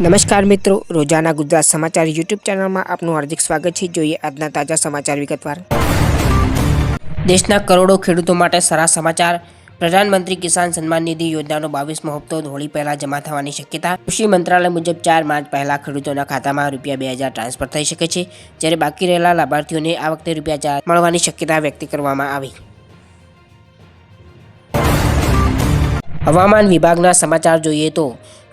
નમસ્કાર મિત્રો, રોજાના ગુજરાત સમાચાર યુટ્યુબ ચેનલમાં આપનું હાર્દિક સ્વાગત છે. જોઈએ આજના તાજા સમાચાર વિગતવાર. દેશના કરોડો ખેડૂતો માટે સારા સમાચાર. પ્રધાનમંત્રી કિસાન સન્માન નિધિ યોજનાનો બાવીસમો હપ્તો હોળી પહેલા જમા થવાની શક્યતા. કૃષિ મંત્રાલય મુજબ ચાર માર્ચ પહેલા ખેડૂતોના ખાતામાં રૂપિયા બે હજાર ટ્રાન્સફર થઈ શકે છે. જ્યારે બાકી રહેલા લાભાર્થીઓને આ વખતે રૂપિયા ચાર મળવાની શક્યતા વ્યક્ત કરવામાં આવી. હવામાન વિભાગના સમાચાર જોઈએ તો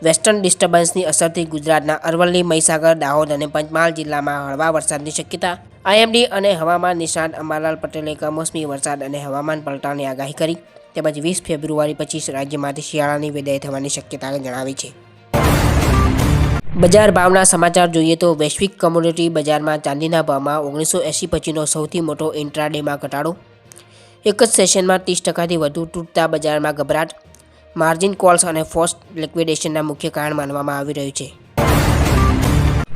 વેસ્ટર્ન ડિસ્ટર્બન્સની અસરથી ગુજરાતના અરવલ્લી, મહીસાગર, દાહોદ અને પંચમહાલ જિલ્લામાં હળવા વરસાદની શક્યતા, આઈએમડી અને હવામાન નિષ્ણાત અંબાલાલ પટેલે કમોસમી વરસાદ અને હવામાન પલટાની આગાહી કરી. તેમજ વીસ ફેબ્રુઆરી પછી રાજ્યમાંથી શિયાળાની વિદાય થવાની શક્યતા જણાવી છે. બજાર ભાવના સમાચાર જોઈએ તો વૈશ્વિક કોમોડિટી બજારમાં ચાંદીના ભાવમાં ઓગણીસો એંસી પછીનો સૌથી મોટો ઇન્ટ્રાડેમાં ઘટાડો. એક જ સેશનમાં ત્રીસ ટકાથી વધુ તૂટતા બજારમાં ગભરાટ માર્જિન કોલ્સ અને ફોસ્ટ લિક્વિડેશનના મુખ્ય કારણ માનવામાં આવી રહ્યું છે.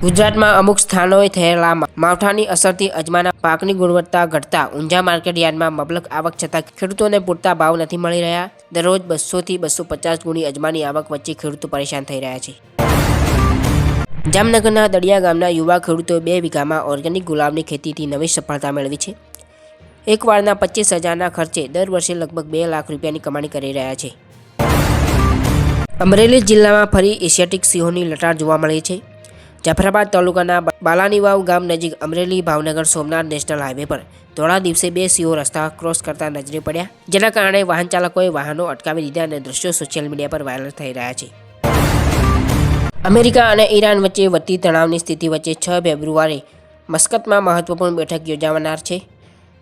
ગુજરાતમાં અમુક સ્થાનોએ થયેલા માવઠાની અસરથી અજમાના પાકની ગુણવત્તા ઘટતા ઊંઝા માર્કેટ યાર્ડમાં મબલક આવક છતાં ખેડૂતોને પૂરતા ભાવ નથી મળી રહ્યા. દરરોજ બસોથી બસો પચાસ ગુણી અજમાની આવક વચ્ચે ખેડૂતો પરેશાન થઈ રહ્યા છે. જામનગરના દડિયા ગામના યુવા ખેડૂતોએ બે વીઘામાં ઓર્ગેનિક ગુલાબની ખેતીથી નવી સફળતા મેળવી છે. એકવારના પચીસ હજારના ખર્ચે દર વર્ષે લગભગ બે લાખ રૂપિયાની કમાણી કરી રહ્યા છે. અમરેલી જિલ્લામાં ફરી એશિયાટિક સિંહોની લટાર જોવા મળી છે. જાફરાબાદ તાલુકાના બાલાનીવાવ ગામ નજીક અમરેલી ભાવનગર સોમનાથ નેશનલ હાઈવે પર ધોળા દિવસે બે સિંહો રસ્તા ક્રોસ કરતા નજરે પડ્યા. જેના કારણે વાહન ચાલકોએ વાહનો અટકાવી દીધા અને દ્રશ્યો સોશિયલ મીડિયા પર વાયરલ થઈ રહ્યા છે. અમેરિકા અને ઈરાન વચ્ચે વધતી તણાવની સ્થિતિ વચ્ચે છ ફેબ્રુઆરી મસ્કતમાં મહત્વપૂર્ણ બેઠક યોજાવાનાર છે.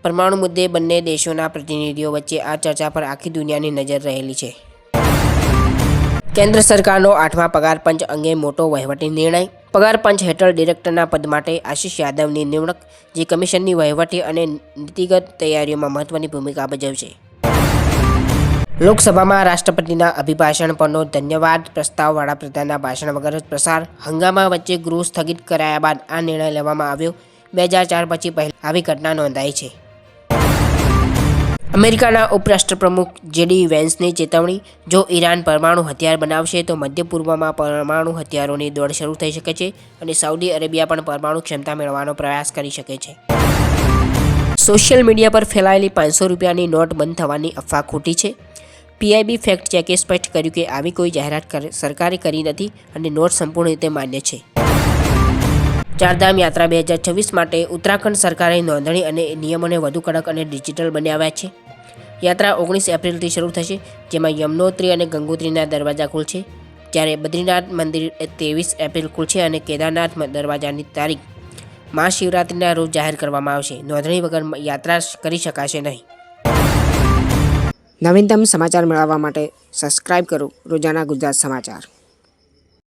પરમાણુ મુદ્દે બંને દેશોના પ્રતિનિધિઓ વચ્ચે આ ચર્ચા પર આખી દુનિયાની નજર રહેલી છે. કેન્દ્ર સરકારનો આઠમા પગાર પંચ અંગે મોટો વહીવટી નિર્ણય. પગાર પંચ હેઠળ ડિરેક્ટરના પદ માટે આશીષ યાદવની નિમણૂક, જે કમિશનની વહીવટી અને નીતિગત તૈયારીઓમાં મહત્વની ભૂમિકા ભજવશે. લોકસભામાં રાષ્ટ્રપતિના અભિભાષણ પરનો ધન્યવાદ. પ્રસ્તાવ વડાપ્રધાનના ભાષણ વગર જ પ્રસાર. હંગામા વચ્ચે ગૃહ સ્થગિત કરાયા બાદ આ નિર્ણય લેવામાં આવ્યો. બે હજાર ચાર પછી પહેલા આવી ઘટના નોંધાઈ છે. અમેરિકાના ઉપરાષ્ટ્રપ્રમુખ જેડી વેન્સની ચેતવણી, જો ઈરાન પરમાણુ હથિયાર બનાવશે તો મધ્ય પૂર્વમાં પરમાણુ હથિયારોની દોડ શરૂ થઈ શકે છે અને સાઉદી અરેબિયા પણ પરમાણુ ક્ષમતા મેળવવાનો પ્રયાસ કરી શકે છે. સોશિયલ મીડિયા પર ફેલાયેલી પાંચસો રૂપિયાની નોટ બંધ થવાની અફવા ખોટી છે. પીઆઈબી ફેક્ટ ચેકે સ્પષ્ટ કર્યું કે આવી કોઈ જાહેરાત સરકારે કરી નથી અને નોટ સંપૂર્ણ રીતે માન્ય છે. ચારધામ યાત્રા બે હજાર છવ્વીસ માટે ઉત્તરાખંડ સરકારે નોંધણી અને નિયમોને વધુ કડક અને ડિજિટલ બનાવ્યા છે. યાત્રા ઓગણીસ એપ્રિલથી શરૂ થશે, જેમાં યમનોત્રી અને ગંગોત્રીના દરવાજા ખુલશે જ્યારે બદ્રીનાથ મંદિર ત્રેવીસ એપ્રિલ ખુલશે અને કેદારનાથ દરવાજાની તારીખ મહાશિવરાત્રિના રોજ જાહેર કરવામાં આવશે. નોંધણી વગર યાત્રા કરી શકાશે નહીં. નવીનતમ સમાચાર મેળવવા માટે સબસ્ક્રાઇબ કરો રોજાના ગુજરાત સમાચાર.